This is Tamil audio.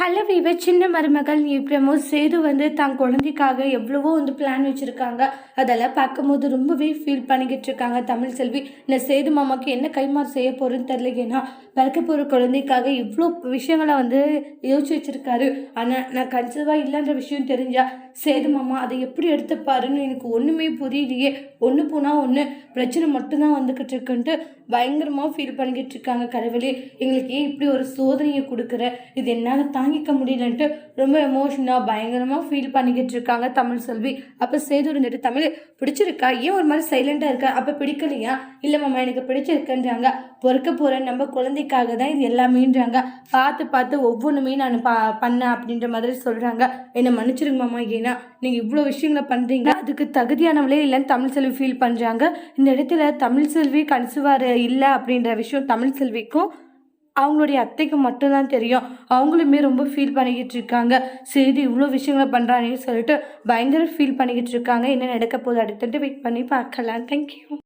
ஹலோ இவ சின்ன மருமகள் எப்படியமோ சேது வந்து தான் குழந்தைக்காக எவ்வளவோ வந்து பிளான் வச்சுருக்காங்க. அதெல்லாம் பார்க்கும்போது ரொம்பவே ஃபீல் பண்ணிக்கிட்டு இருக்காங்க தமிழ் செல்வி. இந்த சேது மாமாவுக்கு என்ன கைமாறு செய்ய போகிறேன்னு தெரியல. ஏன்னா பிறக்க போகிற குழந்தைக்காக இவ்வளோ விஷயங்களை வந்து யோசிச்சு வச்சுருக்காரு. ஆனால் நான் கன்சர்வாக இல்லைன்ற விஷயம் தெரிஞ்சால் சேது மாமா அதை எப்படி எடுத்துப்பாருன்னு எனக்கு ஒன்றுமே புரியலையே. ஒன்று போனால் ஒன்று பிரச்சனை மட்டும்தான் வந்துக்கிட்டு இருக்குன்ட்டு பயங்கரமாக ஃபீல் பண்ணிக்கிட்டு இருக்காங்க கடவுளே. எங்களுக்கு ஏன் இப்படி ஒரு சோதனையை கொடுக்குற? இது என்னால் தான் தாங்கிக்க முடியலன்ட்டு ரொம்ப எமோஷனாக பயங்கரமாக ஃபீல் பண்ணிக்கிட்டு இருக்காங்க தமிழ் செல்வி. அப்போ சேது இருந்துட்டு தமிழ் பிடிச்சிருக்கா? ஏன் ஒரு மாதிரி சைலண்டாக இருக்கா? அப்போ பிடிக்கலையா? இல்லை மாமா எனக்கு பிடிச்சிருக்குன்றாங்க. பொறுக்க போகிறேன் நம்ம குழந்தைக்காக தான் இது எல்லாமேன்றாங்க. பார்த்து பார்த்து ஒவ்வொன்றுமே நான் பா பண்ணேன் அப்படின்ற மாதிரி சொல்கிறாங்க என்னை மன்னிச்சிருங்க மாமா ஏன்னா நீங்கள் இவ்வளோ விஷயங்களை பண்ணுறீங்க அதுக்கு தகுதியானவளே இல்லைன்னு தமிழ் செல்வி ஃபீல் பண்ணுறாங்க இந்த இடத்துல தமிழ் செல்வி கன்சுவார் இல்லை அப்படின்ற விஷயம் தமிழ் செல்விக்கும் அவங்களுடைய அத்தைக்கு மட்டும்தான் தெரியும். அவங்களுமே ரொம்ப ஃபீல் பண்ணிக்கிட்டு இருக்காங்க. சரி இவ்வளோ விஷயங்களை பண்ணுறாங்கன்னு சொல்லிட்டு பயங்கர ஃபீல் பண்ணிக்கிட்டு இருக்காங்க. என்ன நடக்க போகுது? அடுத்துட்டு வெயிட் பண்ணி பார்க்கலாம். தேங்க்யூ